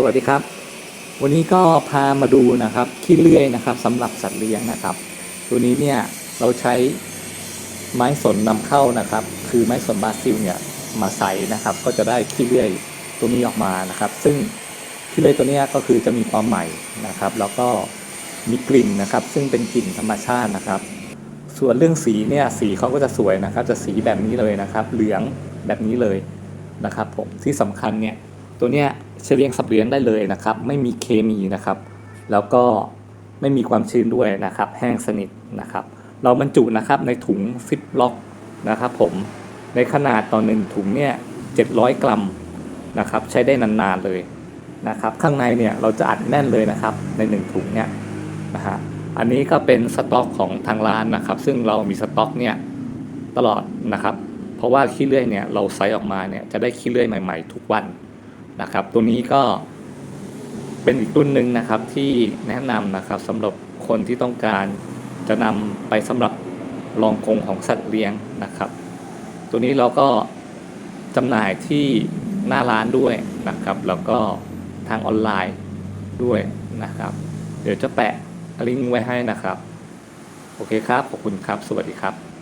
สวัสดีครับ วันนี้ก็พามาดูนะครับขี้เลื่อยนะครับสำหรับสัตว์เลี้ยงนะครับ ตัวนี้เนี่ยเราใช้ไม้สนนำเข้านะครับ คือไม้สนบราซิลเนี่ยมาใส่นะครับ ก็จะได้ขี้เลื่อยตัวนี้ออกมานะครับ ซึ่งขี้เลื่อยตัวนี้ก็คือจะมีความใหม่นะครับ แล้วก็มีกลิ่นนะครับ ซึ่งเป็นกลิ่นธรรมชาตินะครับ ส่วนเรื่องสีเนี่ยสีเขาก็จะสวยนะครับ จะสีแบบนี้เลยนะครับ เหลืองแบบนี้เลยนะครับผมที่สำคัญเนี่ย ตัวเนี้ยใช้เลี้ยงสัตว์เลี้ยงได้เลยนะครับ ไม่มีเคมีนะครับ แล้วก็ไม่มีความชื้นด้วยนะครับ แห้งสนิทนะครับ เราบรรจุนะครับในถุงซิปล็อกนะครับ ผมในขนาดต่อหนึ่งถุงเนี่ย700 กรัมนะครับ ใช้ได้นานๆเลยนะครับ ข้างในเนี่ยเราจะอัดแน่นเลยนะครับ ในหนึ่งถุงเนี่ยนะฮะอันนี้ก็เป็นสต็อกของทางร้านนะครับ ซึ่งเรามีสต็อกเนี่ยตลอดนะครับ เพราะว่าขี้เลื่อยเนี่ยเราไซส์ออกมาเนี่ยจะได้ขี้เลื่อยใหม่ ๆ ทุกวัน นะครับ ตัวนี้ก็เป็นอีกรุ่นหนึ่งนะครับที่แนะนำนะครับสำหรับคนที่ต้องการจะนำไปสำหรับรองกรงของสัตว์เลี้ยงนะครับ ตัวนี้เราก็จำหน่ายที่หน้าร้านด้วยนะครับ แล้วก็ทางออนไลน์ด้วยนะครับ เดี๋ยวจะแปะลิงก์ไว้ให้นะครับ โอเคครับ ขอบคุณครับ สวัสดีครับ